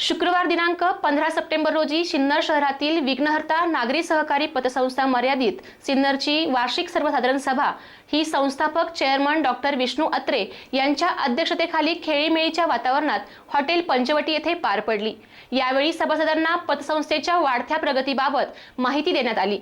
शुक्रवार दिनांक पंधरा सप्टेंबर रोजी सिन्नर शहरातील विघ्नहर्ता नागरी सहकारी पतसंस्था मर्यादित सिन्नरची वार्षिक सर्वसाधारण सभा ही संस्थापक चेअरमन डॉक्टर विष्णू अत्रे यांच्या अध्यक्षतेखाली खेळीमेळीच्या वातावरणात हॉटेल पंचवटी येथे पार पडली. यावेळी सभासदांना पतसंस्थेच्या वाढत्या प्रगतीबाबत माहिती देण्यात आली.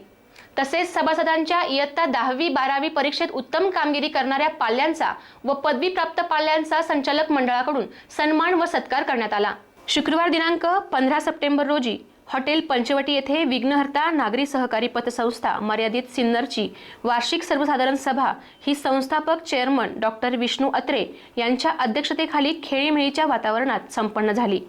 तसेच सभासदांच्या इयत्ता दहावी बारावी परीक्षेत उत्तम कामगिरी करणाऱ्या पाल्यांचा व पदवीप्राप्त पाल्यांचा संचालक मंडळाकडून सन्मान व सत्कार करण्यात आला. शुक्रवार दिनांक पंधरा सप्टेंबर रोजी हॉटेल पंचवटी येथे विघ्नहर्ता नागरी सहकारी पतसंस्था मर्यादित सिन्नरची वार्षिक सर्वसाधारण सभा ही संस्थापक चेअरमन डॉक्टर विष्णू अत्रे यांच्या अध्यक्षतेखाली खेळीमेळीच्या वातावरणात संपन्न झाली.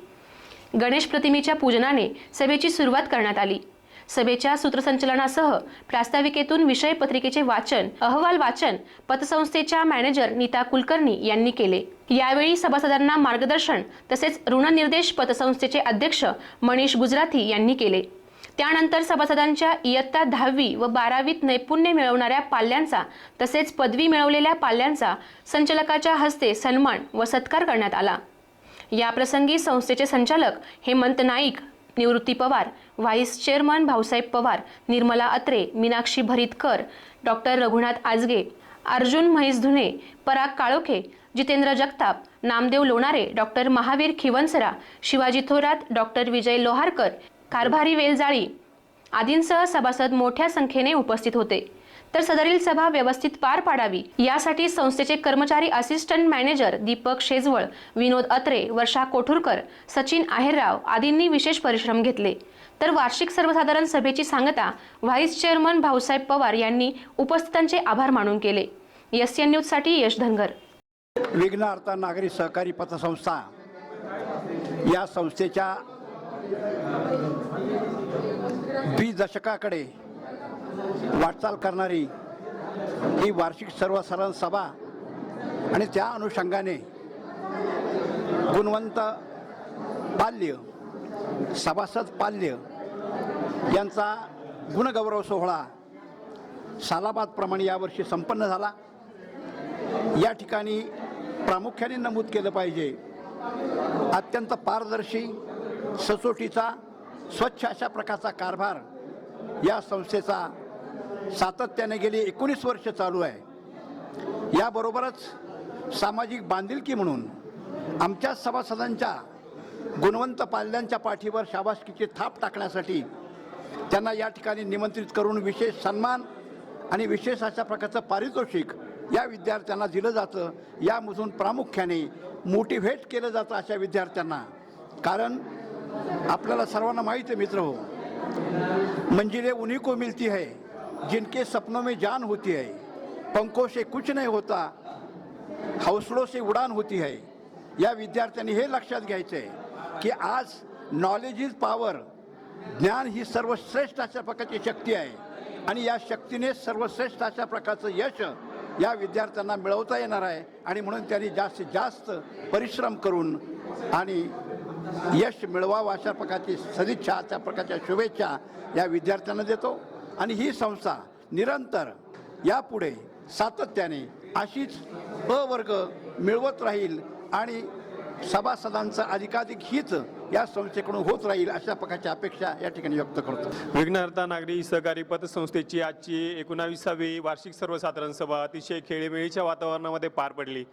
गणेश प्रतिमेच्या पूजनाने सभेची सुरुवात करण्यात आली. सभेच्या सूत्रसंचलनासह प्रास्ताविकेतून विषय पत्रिकेचे वाचन अहवाल वाचन पतसंस्थेच्या मॅनेजर नीता कुलकर्णी यांनी केले. यावेळी सभासदांना मार्गदर्शन तसेच ऋणनिर्देश पतसंस्थेचे अध्यक्ष मनीष गुजराथी यांनी केले. त्यानंतर सभासदांच्या इयत्ता दहावी व बारावीत नैपुण्य मिळवणाऱ्या पाल्यांचा तसेच पदवी मिळवलेल्या पाल्यांचा संचालकाच्या हस्ते सन्मान व सत्कार करण्यात आला. या प्रसंगी संस्थेचे संचालक Hemant Naik Nivrutti Pawar vice chairman Bhausaheb Pawar Nirmala Atre Meenakshi Bharitkar doctor Raghunath Ajge Arjun Mhaisdhune Parag Kalokhe Jitendra Jagtap Namdev Lonare doctor Mahavir Khivansara Shivaji Thorat doctor Vijay Loharkar Karbhari Veljali आदींसह सभासद मोठ्या संख्येने उपस्थित होते. तर सदरील सभा व्यवस्थित पार पाडावी. यासाठी संस्थेचे कर्मचारी असिस्टंट मॅनेजर दीपक शेजवळ विनोद अत्रे वर्षा कोठुरकर सचिन आहेरराव आदींनी विशेष परिश्रम घेतले. तर वार्षिक सर्वसाधारण सभेची सांगता व्हाईस चेअरमन भाऊसाहेब पवार यांनी उपस्थितांचे आभार मानून केले. एस एन न्यूजसाठी यश धनगर. विघ्नहर्ता नागरी सहकारी पतसंस्था या संस्थेच्या दशकाकडे वाटचाल करणारी ही वार्षिक सर्वसाधारण सभा आणि त्या अनुषंगाने गुणवंत पाल्य सभासद पाल्य यांचा गुणगौरव सोहळा सालाबादप्रमाणे यावर्षी संपन्न झाला. या ठिकाणी प्रामुख्याने नमूद केलं पाहिजे. अत्यंत पारदर्शी सचोटीचा स्वच्छ अशा प्रकारचा कारभार या संस्थेचा सातत्याने गेली एकोणीस वर्ष चालू आहे. याबरोबरच सामाजिक बांधिलकी म्हणून आमच्या सभासदांच्या गुणवंत पाल्यांच्या पाठीवर शाबासकीची थाप टाकण्यासाठी त्यांना या ठिकाणी निमंत्रित करून विशेष सन्मान आणि विशेष अशा प्रकारचं पारितोषिक या विद्यार्थ्यांना दिलं जातं. यामधून प्रामुख्याने मोटिव्हेट केलं जातं अशा विद्यार्थ्यांना. कारण आपल्याला सर्वांना माहीत आहे मित्र हो मंजिले उन्हीं को मिलती है. जिनके सपनों में जान होती है पंखों से कुछ नहीं होता हौसलों से उडान होती है। या विद्यार्थ्यांनी हे लक्षात घ्यायचं आहे की आज नॉलेज इज पॉवर ज्ञान ही सर्वश्रेष्ठ अशा प्रकारची शक्ती आहे. आणि या शक्तीने सर्वश्रेष्ठ अशा प्रकारचं यश या विद्यार्थ्यांना मिळवता येणार आहे. आणि म्हणून त्यांनी जास्तीत जास्त परिश्रम करून आणि यश मिळवावं अशा प्रकारची सदिच्छा त्या प्रकारच्या शुभेच्छा या विद्यार्थ्यांना देतो. आणि ही संस्था निरंतर यापुढे सातत्याने अशीच अ वर्ग मिळवत राहील आणि सभासदांचं अधिकाधिक हित या संस्थेकडून होत राहील अशा प्रकारची अपेक्षा या ठिकाणी व्यक्त करतो. विघ्नहर्ता नागरी सहकारी पतसंस्थेची आजची एकोणावीसावी वार्षिक सर्वसाधारण सभा अतिशय खेळीमेळीच्या वातावरणामध्ये पार पडली.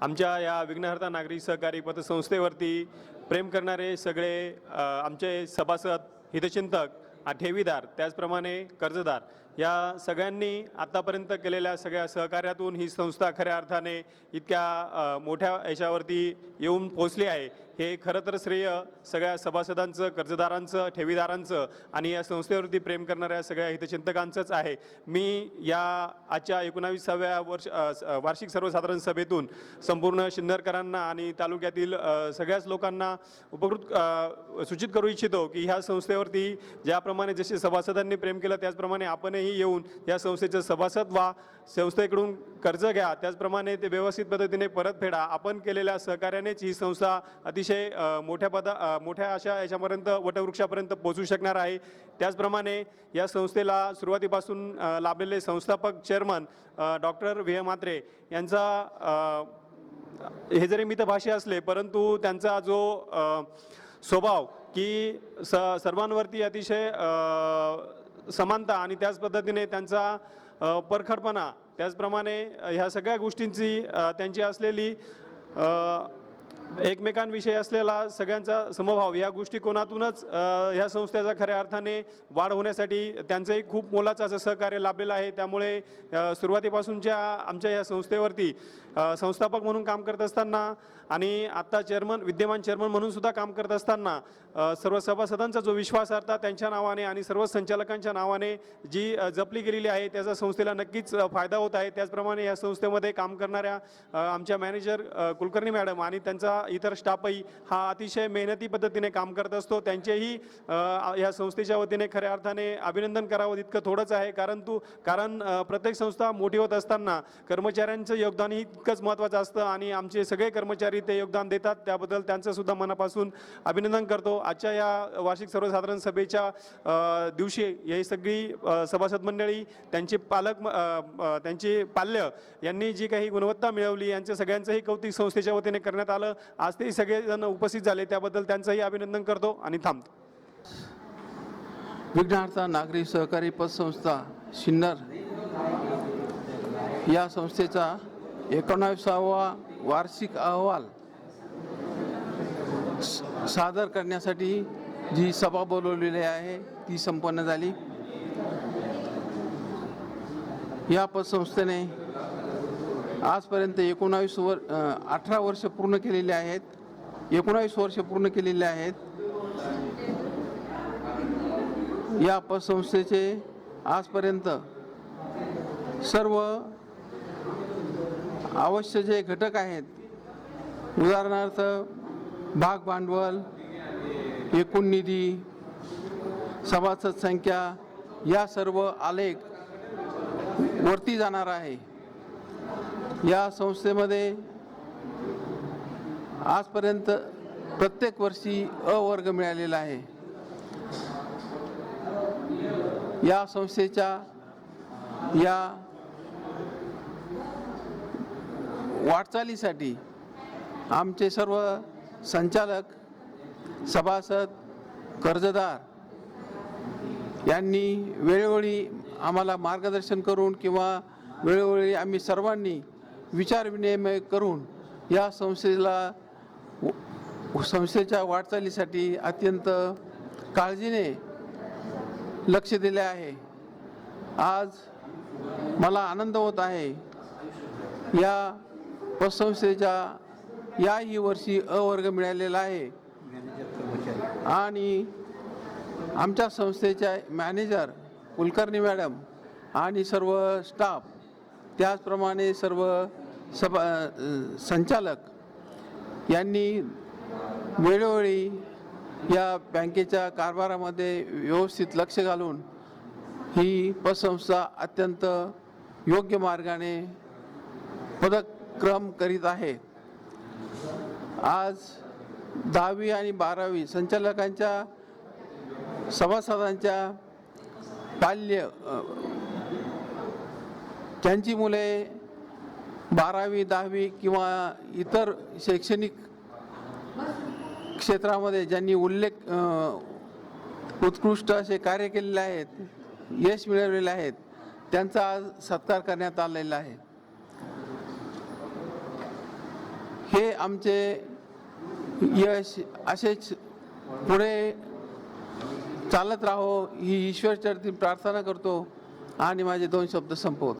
आमच्या या विघ्नहर्ता नागरी सहकारी पतसंस्थेवरती प्रेम करणारे सगळे आमचे सभासद हितचिंतक हा ठेवीदार त्याचप्रमाणे कर्जदार. या सगळ्यांनी आत्तापर्यंत केलेल्या सगळ्या सहकार्यातून ही संस्था खऱ्या अर्थाने इतक्या मोठ्या याच्यावरती येऊन पोचली आहे. हे खरं तर श्रेय सगळ्या सभासदांचं कर्जदारांचं ठेवीदारांचं आणि या संस्थेवरती प्रेम करणाऱ्या सगळ्या हितचिंतकांचंच आहे. मी या आजच्या एकोणावीसाव्या वर्ष वार्षिक सर्वसाधारण सभेतून संपूर्ण शिन्नरकरांना आणि तालुक्यातील सगळ्याच लोकांना उपकृत सूचित करू इच्छितो की ह्या संस्थेवरती ज्याप्रमाणे जसे सभासदांनी प्रेम केलं त्याचप्रमाणे आपणही येऊन या संस्थेचं सभासद व्हा संस्थेकडून कर्ज घ्या. त्याचप्रमाणे ते व्यवस्थित पद्धतीने परतफेडा आपण केलेल्या सहकार्यानेच ही संस्था अतिशय मोठ्या पदा मोठ्या अशा याच्यापर्यंत वटवृक्षापर्यंत पोचू शकणार आहे. त्याचप्रमाणे या संस्थेला सुरुवातीपासून लाभलेले संस्थापक chairman doctor V M Mhatre यांचा हे जरी मितभाषी असले परंतु त्यांचा जो स्वभाव की स सर्वांवरती अतिशय समानता आणि त्याच पद्धतीने त्यांचा परखडपणा त्याचप्रमाणे ह्या सगळ्या गोष्टींची त्यांची असलेली एकमेकांविषयी असलेला सगळ्यांचा समभाव या गोष्टीकोनातूनच ह्या संस्थेचा खऱ्या अर्थाने वाढ होण्यासाठी त्यांचंही खूप मोलाचं असं सहकार्य लाभलेलं आहे. त्यामुळे सुरुवातीपासूनच्या आमच्या या संस्थेवरती संस्थापक म्हणून काम करत असताना आणि आत्ता चेअरमन विद्यमान चेअरमन म्हणून सुद्धा काम करत असताना सर्व सभासदांचा जो विश्वास त्यांच्या नावाने आणि सर्व संचालकांच्या नावाने जी जपली गेलेली आहे त्याचा संस्थेला नक्कीच फायदा होत आहे. त्याचप्रमाणे या संस्थेमध्ये काम करणाऱ्या आमच्या मॅनेजर कुलकर्णी मॅडम आणि त्यांचा इतर स्टाफही हा अतिशय मेहनती पद्धतीने काम करत असतो. त्यांचेही या संस्थेच्या वतीने खऱ्या अर्थाने अभिनंदन करावं इतकं थोडंच आहे. कारण तू कारण प्रत्येक संस्था मोठी होत असताना कर्मचाऱ्यांचं योगदानही इतकंच महत्त्वाचं असतं आणि आमचे सगळे कर्मचारी ते योगदान देतात. त्याबद्दल त्यांचंसुद्धा मनापासून अभिनंदन करतो. आजच्या या वार्षिक सर्वसाधारण सभेच्या दिवशी ही सगळी सभासद मंडळी त्यांचे पालक त्यांचे पाल्य यांनी जी काही गुणवत्ता मिळवली यांचं सगळ्यांचंही कौतिक संस्थेच्या वतीने करण्यात आलं. आज ते सगळेजण उपस्थित झाले त्याबद्दल त्यांचंही अभिनंदन करतो आणि थांबतो. विघ्नहर्ता नागरी सहकारी पतसंस्था शिन्नर या संस्थेचा एकोणाविसावा वार्षिक अहवाल सादर करण्यासाठी जी सभा बोलवलेली आहे ती संपन्न झाली. या पतसंस्थेने आजपर्यंत एकोणावीस वर अठरा वर्ष पूर्ण केलेले आहेत. एकोणावीस वर्ष पूर्ण केलेले आहेत. या पतसंस्थेचे आजपर्यंत सर्व आवश्यक जे घटक आहेत उदाहरणार्थ भाग भांडवल एकूण निधी सभासद संख्या या सर्व आलेख वरती जाणार आहे. या संस्थेमध्ये आजपर्यंत प्रत्येक वर्षी अ वर्ग मिळालेला आहे. या संस्थेच्या या वाटचालीसाठी आमचे सर्व संचालक सभासद कर्जदार यांनी वेळोवेळी आम्हाला मार्गदर्शन करून किंवा वेळोवेळी आम्ही सर्वांनी विचारविनिमय करून या संस्थेला संस्थेच्या वाटचालीसाठी अत्यंत काळजीने लक्ष दिले आहे. आज मला आनंद होत आहे. या पतसंस्थेच्या याही वर्षी अवर्ग मिळालेला आहे. आणि आमच्या संस्थेच्या मॅनेजर कुलकर्णी मॅडम आणि सर्व स्टाफ त्याचप्रमाणे सर्व सभा संचालक यांनी वेळोवेळी या बँकेच्या कारभारामध्ये व्यवस्थित लक्ष घालून ही पतसंस्था अत्यंत योग्य मार्गाने पदक्रम करीत आहे. आज दहावी आणि बारावी संचालकांच्या सभासदांच्या बाल्य त्यांची मुले बारावी दहावी किंवा इतर शैक्षणिक क्षेत्रामध्ये ज्यांनी उल्लेख उत्कृष्ट असे कार्य केलेले आहेत यश मिळवलेले आहेत त्यांचा आज सत्कार करण्यात आलेला आहे. हे आमचे यश असेच पुढे चालत राहो ही ईश्वरचरती प्रार्थना करतो आणि माझे दोन शब्द संपवतो.